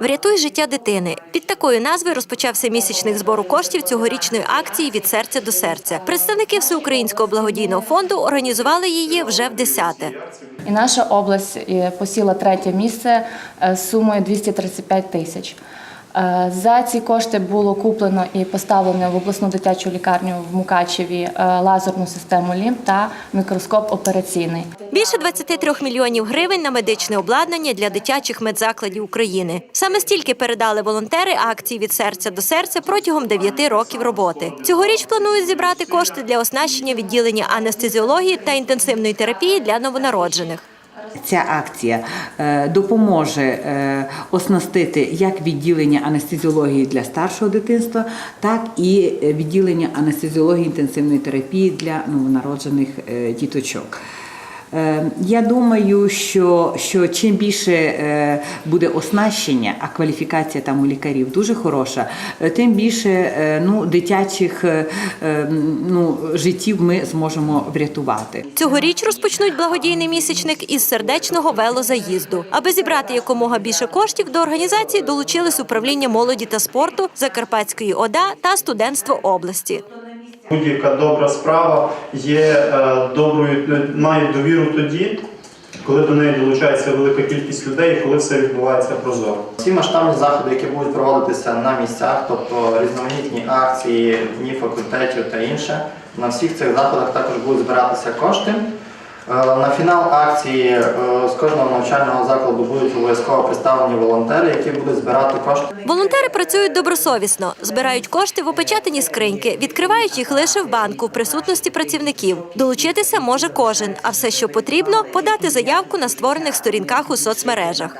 Врятуй життя дитини. Під такою назвою розпочався місячник збору коштів цьогорічної акції від серця до серця. Представники Всеукраїнського благодійного фонду організували її вже в десяте. І наша область посіла третє місце е, з сумою 235 тисяч. Е, За ці кошти було куплено і поставлено в обласну дитячу лікарню в Мукачеві е, лазерну систему ЛІМ та мікроскоп операційний. Більше 23 мільйонів гривень на медичне обладнання для дитячих медзакладів України. Саме стільки передали волонтери акції від серця до серця протягом 9 років роботи. Цьогоріч планують зібрати кошти для оснащення відділення анестезіології та інтенсивної терапії для новонароджених. Ця акція е, допоможе е, оснастити як відділення анестезіології для старшого дитинства, так і відділення анестезіології інтенсивної терапії для новонароджених е, діточок. Е, Я думаю, що, що чим більше е, буде оснащення, а кваліфікація там у лікарів дуже хороша, е, тим більше ну, дитячих ну, життів ми зможемо врятувати. Цьогоріч розпочнуть благодійний місячник із сердечного велозаїзду. Аби зібрати якомога більше коштів, до організації долучились управління молоді та спорту Закарпатської ОДА та студентство області. Будь-яка добра справа є е, доброю, має довіру тоді, коли до неї долучається велика кількість людей коли все відбувається прозоро. Всі масштабні заходи, які будуть проводитися на місцях, тобто різноманітні акції, дні факультетів та інше, на всіх цих заходах також будуть збиратися кошти. Е, На фінал акції е, з кожного навчального закладу будуть обов'язково представлені волонтери, які будуть збирати кошти. Волонтери працюють добросовісно, збирають кошти в опечатані скриньки, відкривають їх лише в банку в присутності працівників. Долучитися може кожен, а все, що потрібно, подати заявку на створених сторінках у соцмережах.